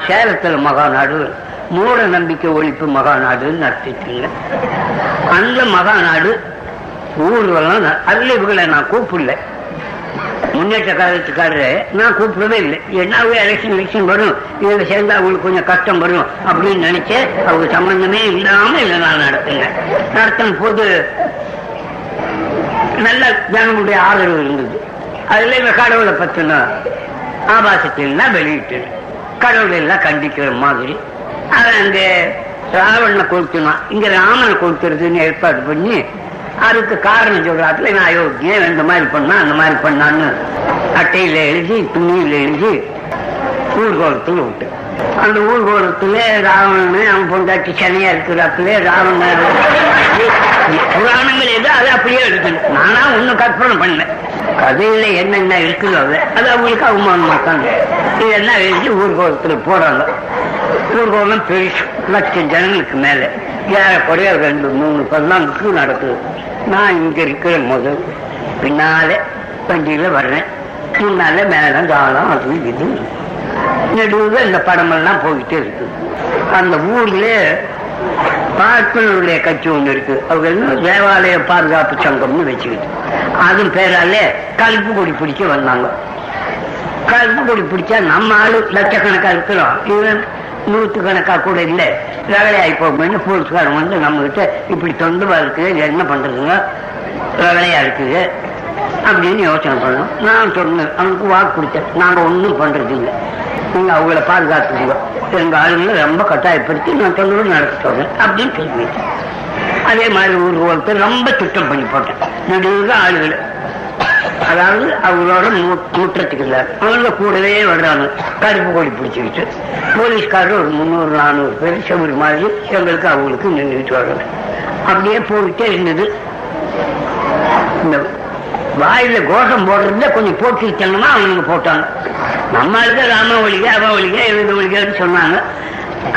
சேலத்துல மகாநாடு மூட நம்பிக்கை ஒழிப்பு மகாநாடுன்னு நடத்திட்டுங்க. அந்த மகாநாடு ஊர்வலம் ந- இவங்களை நான் கூப்பிடல. முன்னேற்ற காலத்துக்காரரு நான் கூப்பிடவே இல்லை. என்னாவே எலெக்ஷன் எலெக்ஷன் வரும். இதுல சேர்ந்தா அவங்களுக்கு கொஞ்சம் கஷ்டம் வரும் அப்படின்னு நினைச்சு அவங்க சம்பந்தமே இல்லாம இல்லை நான் நடத்துங்க. நடத்தும் போது நல்ல ஜனங்களுடைய ஆதரவு இருந்தது. அதுல இந்த கடவுளை பத்தின ஆபாசத்திலாம் வெளியிட்டேன். கடவுள் எல்லாம் கண்டிக்கிற மாதிரி. அவன் அந்த ராவணனை கொளுத்தினான். இங்க ராமனை கொளுத்துறதுன்னு ஏற்பாடு பண்ணி அதுக்கு காரணம் சொல்றாப்புல நான் அயோக்கியன் இந்த மாதிரி பண்ணா அந்த மாதிரி பண்ணான்னு. அட்டையில எழுதி துணியில எழுதி ஊர்கோலத்தில் விட்டு. அந்த ஊர்கோலத்துல ராவணன் அவன் பொண்டாட்டி சனியா இருக்கிறாப்புல ராவணன் புராணங்கள் எது அது அப்படியே எடுக்கணும். நானா ஒன்னும் கற்பனை பண்ணேன். கதையில என்னென்ன இருக்குதோ அது அது அவங்களுக்கு அவமானமா தான் இதெல்லாம் எழுதி ஊர்கோலத்துல போறாங்க. ஊர்கோலம் பெருசு லட்சம் ஜனங்களுக்கு மேல. ஏறக்குறைய ரெண்டு மூணு பதினான்கு நடக்குது. நான் இங்க இருக்கிற முதல். பின்னால வண்டியில வர்றேன். முன்னால மேல தாளம் அது இது. நடுவில் இந்த படமெல்லாம் போய்கிட்டே இருக்கு. அந்த ஊர்ல பார்ப்பனருடைய கட்சி ஒன்று இருக்கு. அவங்க என்ன தேவாலய பாதுகாப்பு சங்கம்னு வச்சுக்கிட்டு. அதன் பேராலே கருப்பு கொடி பிடிக்க வந்தாங்க. கருப்பு கொடி பிடிச்சா நம்ம ஆளு லட்சக்கணக்கா இருக்கிறோம். இவன் நூற்று கணக்கா கூட இல்லை. ரகலை போகும்போது போலீஸ்காரன் வந்து நம்ம கிட்ட இப்படி தொந்தவா இருக்குது என்ன பண்றதுங்க? ரகலையா இருக்குது அப்படின்னு யோசனை பண்ணோம். நான் சொன்னேன் அவனுக்கு வாக்கு கொடுத்தேன். நாங்க ஒன்றும் பண்றது இல்லை நீங்க அவங்கள பாதுகாத்துக்கோங்க. எங்க ஆளுங்களை ரொம்ப கட்டாயப்படுத்தி நான் தொந்தரவு நடத்த அப்படின்னு சொல்லி அதே மாதிரி ஊருக்கு ஒருத்தர் ரொம்ப திட்டம் பண்ணி போட்டேன். நடுவுக ஆளுகள். அதாவது அவங்களோட முற்றத்துக்கு இல்லை அவங்க கூடவே வர்றாங்க. கருப்பு கொடி பிடிச்சிக்கிட்டு. போலீஸ்காரர் ஒரு முந்நூறு நானூறு பேர் செவ்வொரு மாதிரி எங்களுக்கு அவங்களுக்கு நின்றுட்டு வர்றாங்க. அப்படியே போயிட்டே இருந்தது. இந்த வாயில கோஷம் போடுறதுல கொஞ்சம் போட்டுக்கிட்டோம்னா அவனுக்கு போட்டாங்க. நம்ம ஆளுக்கு ராம ஒழிக அவ ஒழிக எழுத ஒழிகன்னு சொன்னாங்க.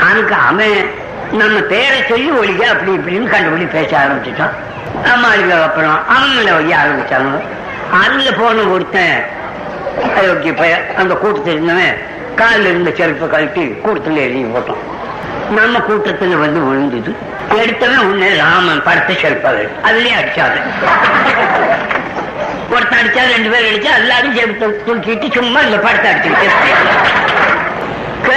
அவனுக்கு அவன் நம்ம பேரை சொல்லி ஒழிக அப்படி இப்படின்னு கண்டுபிடி பேச ஆரம்பிச்சிட்டான். நம்ம ஆளுங்க அப்புறம் அவங்கள ஒழிய ஆரம்பிச்சாங்க. அதுல போன ஒருத்தன் அயோக்கிய பையன் அந்த கூட்டத்தில் இருந்தவன் காலில் இருந்த செருப்பை கழட்டி கூட்டத்தில் எழுதி போட்டோம் நம்ம கூட்டத்தில் வந்து விழுந்தது. எடுத்தவன் உன்னே ராமன் படத்தை செருப்பாக அதுலயே அடிச்சாரு ஒருத்தன் அடிச்சா ரெண்டு பேர் அடிச்சா எல்லாரும் செருப்பு தூக்கிட்டு சும்மா இந்த படத்தை அடிச்சுக்கிட்டு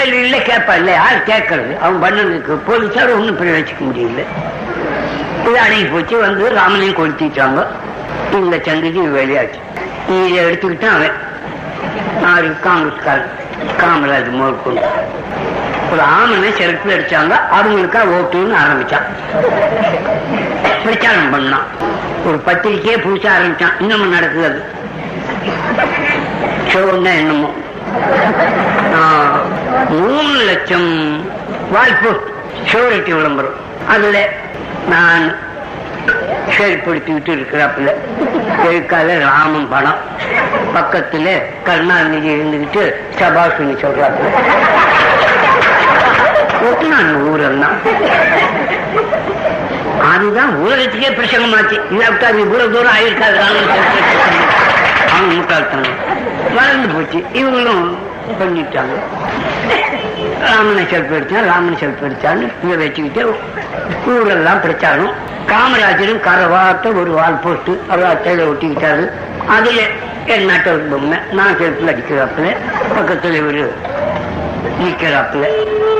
இல்லை கேட்பா இல்ல. யார் கேட்கறது. அவன் பண்ணதுக்கு போலீஸார் ஒண்ணும் பிள்ளை வச்சுக்க முடியல. இது அடங்கி போச்சு. வந்து ராமனையும் கொளுத்திட்டாங்க. இந்த சங்கதி வெளியாச்சு. இதை எடுத்துக்கிட்டான் அவன். ஆறு காங்கிரஸ்காரன். காமராஜ் முதற்கொண்டு ஒரு ஆமனை செருப்பு அடிச்சாங்க அவங்களுக்கா ஓட்டுன்னு ஆரம்பிச்சான். பிரச்சாரம் பண்ணான். ஒரு பத்திரிக்கையே புதுசா ஆரம்பிச்சான். இன்னமும் நடக்குது அது. ஷோன்னா என்னமோ. ஆஹ், மூணு லட்சம் வாய்ப்பு ஷோரிட்டி விளம்பரம். அதுல நான் செயல்படுத்திக்கிட்டு இருக்கிறாப்புல. எழுக்கால ராமன் படம். பக்கத்துல கருணாநிதி இருந்துகிட்டு சபாஷினி சொல்றாப்புல. ஒட்டுனான் ஊரெல்லாம். அதுதான் ஊரத்துக்கே பிரசங்கமாச்சு. இல்லாவிட்டா அது இவ்வளவு தூரம் ஆயிருக்காது. அவங்க முட்டாள்தாங்க வளர்ந்து போச்சு. இவங்களும் பண்ணிட்டாங்க. ராமனை செல்ஃபி அடிச்சான் ராமனை செல்ஃபி அடிச்சான்னு இதை வச்சுக்கிட்டு ஊரெல்லாம் பிரச்சாரம். காமராஜரும் கரவாத்த ஒரு வால் போட்டு அவர் அட்டையில ஒட்டிக்கிட்டாரு. அதுல என் நாட்டை பொம்மை நான் செல்ஃபில் அடிக்கிறாப்புல. பக்கத்துல ஒரு நிக்கிறாப்புல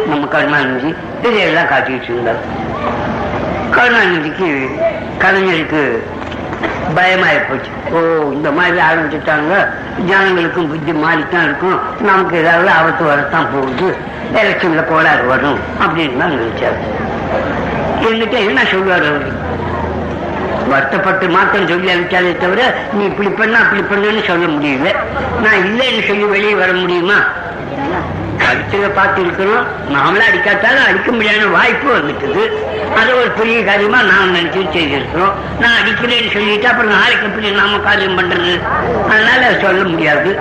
நம்ம கருணாநிதி இதையெல்லாம் காட்டிட்டு இருந்தார். கருணாநிதிக்கு கலைஞருக்கு பயமாயி போச்சு. ஓ இந்த மாதிரி ஆரம்பிச்சுட்டாங்க. ஜனங்களுக்கும் புத்தி மாறித்தான் இருக்கும். நமக்கு ஏதாவது ஆபத்து வரத்தான் போகுது. எலெக்ஷன்ல கோளாறு வரும் அப்படின்னு தான் நினைச்சாரு. என்கிட்ட என்ன சொல்லுவார் அவரு? வருத்தப்பட்டு மாத்திரம் சொல்லி அனுப்பிச்சாலே தவிர நீ இப்படி பண்ண அப்படி பண்ணுன்னு சொல்ல முடியல. நான் இல்லைன்னு சொல்லி வெளியே வர முடியுமா? அடிச்சதை பார்த்து இருக்கிறோம் நாமளே அடிக்காட்டாலும் அடிக்க முடியாத வாய்ப்பு வந்துட்டுது. அதை ஒரு பெரிய காரியமா நாம் நினைச்சு செய்திருக்கிறோம். நான் அடிக்கிறேன்னு சொல்லிட்டு அப்புறம் நாளைக்கு எப்படி நாம காரியம் பண்றது? அதனால சொல்ல முடியாது.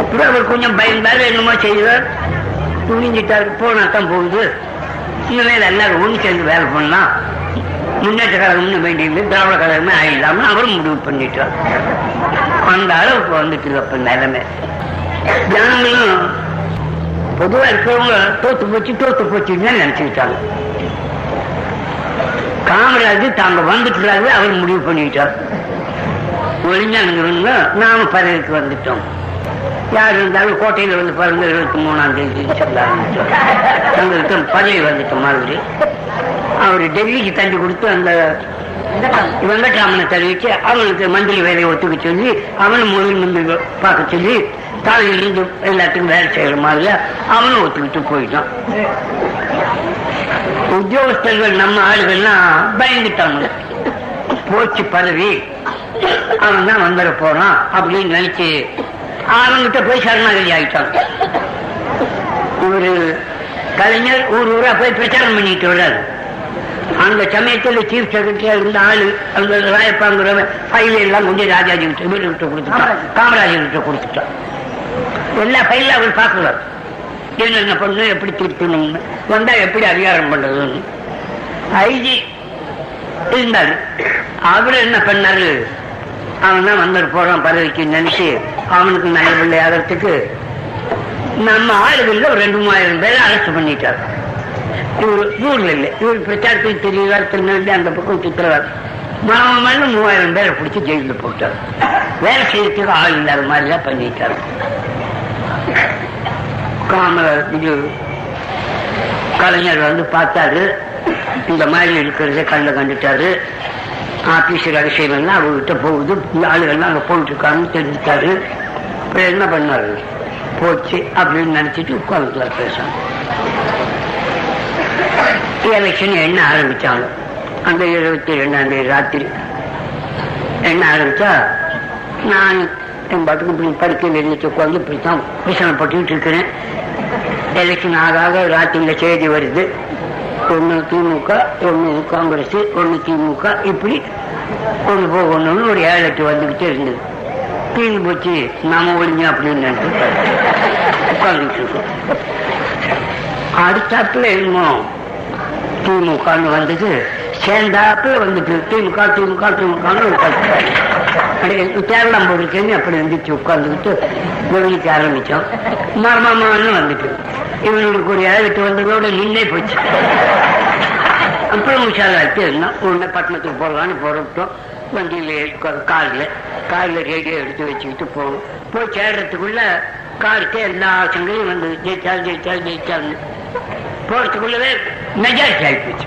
அப்புறம் அவர் கொஞ்சம் பயந்தாரு என்னமோ செய்வார் துணிஞ்சிட்டாரு போனா தான் போகுது இனிமேல் எல்லாரும் ஒன்று சேர்ந்து வேலை பண்ணலாம். முன்னேற்ற கழகம்னு வேண்டியது திராவிட கழகமே ஆயிடலாம்னு அவரும் முடிவு பண்ணிட்டார். அந்த அளவுக்கு வந்துட்டு அப்ப நிலைமை. ஜனங்களும் பொதுவா இருக்கிறவங்க தோத்து போச்சு தோத்து போச்சுன்னு நினைச்சுக்கிட்டாங்க. காமராஜ் தாங்க வந்துட்டுறாரு அவர் முடிவு பண்ணிட்டார் ஒளிஞ்சானுங்க நாம பதவிக்கு வந்துட்டோம். யார் இருந்தாலும் கோட்டையில் வந்து பாருங்க இருபத்தி மூணாம் தேதி சொல்ல ஆரம்பிச்சோம் பதவி வந்துட்டோம் மாதிரி. அவர் டெல்லிக்கு தள்ளி கொடுத்து அந்த வெங்கட்ராமனை தெரிவிச்சு அவனுக்கு மந்திரி வேலையை ஒத்துக்க சொல்லி அவனும் மொழி மந்திரி பார்க்க சொல்லி காலையில் இருந்து எல்லாத்துக்கும் வேலை செய்யற மாதிரி அவனும் ஒத்துக்கிட்டு போயிட்டான். உத்தியோகஸ்தர்கள் நம்ம ஆளுகள்லாம் பயந்துட்டாங்க போச்சு பதவி. அவன் தான் வந்துட போறான் அப்படின்னு நினைச்சு அவன்கிட்ட போய் சரணாகதி ஆயிட்டாங்க ஒரு கலைஞர் ஊர் ஊரா போய் பிரச்சாரம் பண்ணிட்டு வர்றாரு. அந்த சமயத்துல சீஃப் செக்ரட்டரியா இருந்த ஆளு அந்த ராயப்பாங்கிற ஃபைல் எல்லாம் கொண்டு ராஜாஜி கிட்ட வீடு கிட்ட கொடுத்துட்டான். காமராஜர் கிட்ட கொடுத்துட்டான். எல்லா ஃபைலும் அவர் பார்க்கிறார் என்னென்ன பண்ணணும் எப்படி திருத்தணும்னு? வந்தா எப்படி அதிகாரம் பண்றதுன்னு? ஐஜி இருந்தாரு. அவர் என்ன பண்ணாரு? அவன் தான் வந்துட்டு போறான் பதவிக்கு நினைச்சு அவனுக்கு நல்ல பிள்ளை ஆகிறதுக்கு. நம்ம ஆளுகள்ல ஒரு ரெண்டு மூவாயிரம் பேரை அரெஸ்ட் பண்ணிட்டார். இவர் ஊர்ல இல்லை. இவர் பிரச்சாரத்துக்கு தெரியுவார் திருநெல்வேலி அந்த பக்கம் சுத்துறவார் மாமன் மூவாயிரம் பேரை பிடிச்சி ஜெயிலில் போட்டார். வேலை செய்யறதுக்கு ஆள் இல்லாத மாதிரி தான் பண்ணிட்டார். காமராஜ் இது கலைஞர் வந்து பார்த்தாரு. இந்த மாதிரி இருக்கிறத கண்ணில் கண்டுட்டாரு. ஆபீஸ் ரகசியம் எல்லாம் அவர்கிட்ட போகுது. ஆளுகள்லாம் அங்கே போயிட்டு இருக்காங்கன்னு தெரிஞ்சுட்டாரு இப்போ என்ன பண்ணாரு? போச்சு அப்படின்னு நினைச்சிட்டு உட்காந்துக்கலாம் பேசணும் எலெக்ஷன் என்ன ஆரம்பிச்சாலும் அந்த இருபத்தி ரெண்டாம் தேதி ராத்திரி. என்ன ஆரம்பிச்சா? நான் என் பாட்டுக்கு இப்படி படிக்க வெளியே உட்காந்து இப்படித்தான் தான் பட்டுக்கிட்டு இருக்கிறேன். எலெக்ஷன் ஆக ஆக செய்தி வருது. ஒன்று திமுக ஒன்று காங்கிரஸ் ஒன்று திமுக. இப்படி ஒன்று போகணும்னு ஒரு ஏழு எட்டு வந்துக்கிட்டே இருந்தது. தீர்ந்து போச்சு. நாம ஒழிஞ்சு அப்படின்னு நினைச்சு உட்காந்துட்டு இருக்கோம். அடுத்தாப்புல இருந்தோம் திமுகன்னு வந்தது. சேர்ந்தாப்புல வந்துட்டு திமுக திமுக திமுகன்னு உட்காந்து அப்படி கேரளம் போடுறதுன்னு அப்படி வந்துச்சு உட்காந்துக்கிட்டு கவனிக்க ஆரம்பிச்சோம் மர்மமானு வந்துட்டு. இவங்களுக்கு ஒரு ஏழு வந்ததோட நின்னே போச்சு. அப்புறம் உஷாராச்சு இருந்தோம் உடனே பட்டணத்துக்கு போகலான்னு புறப்பட்டோம் வண்டியில் காரில் காரில் ரேடியோ எடுத்து வச்சுக்கிட்டு போகணும் போய் சேர்றதுக்குள்ள காருக்கு எல்லா ஆசங்களையும் வந்து ஜெயிச்சால் ஜெயிச்சால் ஜெயிச்சால்னு. போறதுக்குள்ளவே மெஜாரிட்டி ஆகிப்போச்சு